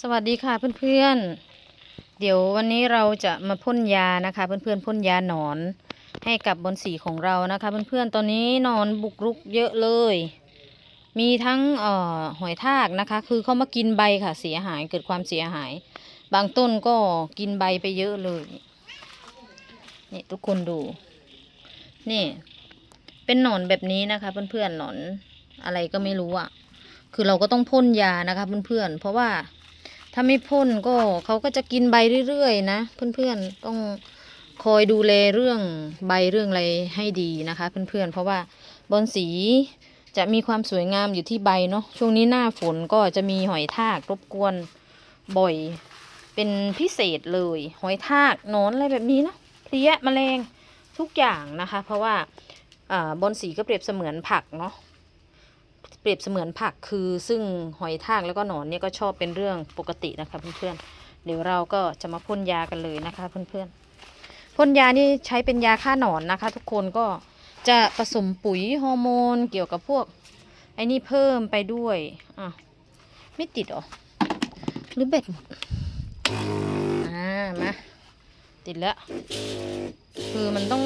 สวัสดีค่ะเพื่อนๆ เดี๋ยววันนี้เราจะมาพ่นยานะคะเพื่อนๆพ่นยาหนอน ให้กับบนสีของเรานะคะเพื่อนๆตอนนี้นอนบุกรุกเยอะเลย มีทั้งเอ่อหอยทากนะคะ คือเขามากินใบค่ะเสียหายเกิดความเสียหาย บางต้นก็กินใบไปเยอะเลยนี่ทุกคนดู นี่เป็นหนอนแบบนี้นะคะเพื่อนๆหนอนอะไรก็ไม่รู้อะ คือเราก็ต้องพ่นยานะคะเพื่อนๆเพราะว่า ถ้าไม่พ่นก็เขาก็จะกินใบเรื่อยๆนะ เพื่อนๆต้องคอยดูแลเรื่องใบเรื่องอะไรให้ดีนะคะ เพื่อนๆ เพราะว่าบอนสีจะมีความสวยงามอยู่ที่ใบเนาะช่วงนี้หน้าฝนก็จะมีหอยทากรบกวนบ่อยเป็นพิเศษเลย หอยทากนอนอะไรแบบนี้นะเพลี้ยแมลงทุกอย่างนะคะ เพราะว่าอ่าบอนสีก็เปรียบเสมือนผักเนาะ เปรียบเสมือนผักคือซึ่งหอยทากแล้วก็หนอนเนี่ยก็ชอบเป็นเรื่องปกตินะคะเพื่อนๆเดี๋ยวเราก็จะมาพ่นยากันเลยนะคะเพื่อนๆพ่นยานี่ใช้เป็นยาฆ่าหนอนนะคะ ทุกคนก็จะผสมปุ๋ยฮอร์โมนเกี่ยวกับพวกไอ้นี่เพิ่มไปด้วยอะไม่ติดหรอหรือแบตหมดอ่ามาติดแล้ว คือมันต้อง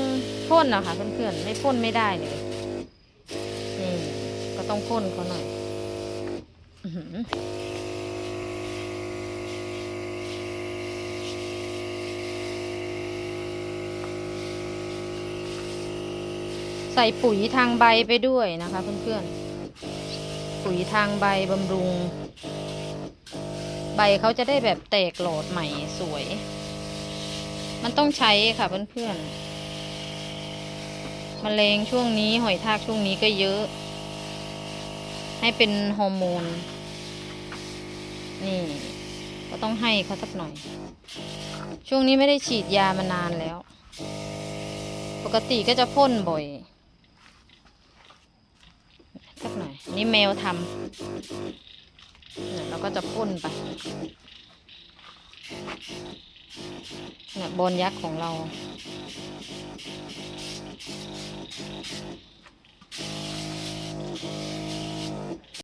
พ่นนะคะเพื่อนๆไม่พ่นไม่ได้เลยนี่ก็ ต้องพ่นเขาหน่อยใส่ปุ๋ยทางใบไปด้วยนะคะเพื่อนๆ ปุ๋ยทางใบบำรุง ใบเขาจะได้แบบแตกหลอดใหม่สวย มันต้องใช้ค่ะเพื่อนๆมแมลงช่วงนี้หอยทากช่วงนี้ก็เยอะ ให้เป็นฮอร์โมน นี่ ก็ต้องให้เขาสักหน่อย ช่วงนี้ไม่ได้ฉีดยามานานแล้ว ปกติก็จะพ่นบ่อย สักหน่อย นี่แมวทำเนี่ยเราก็จะพ่นไปเนี่ยบอลยักษ์ของเรา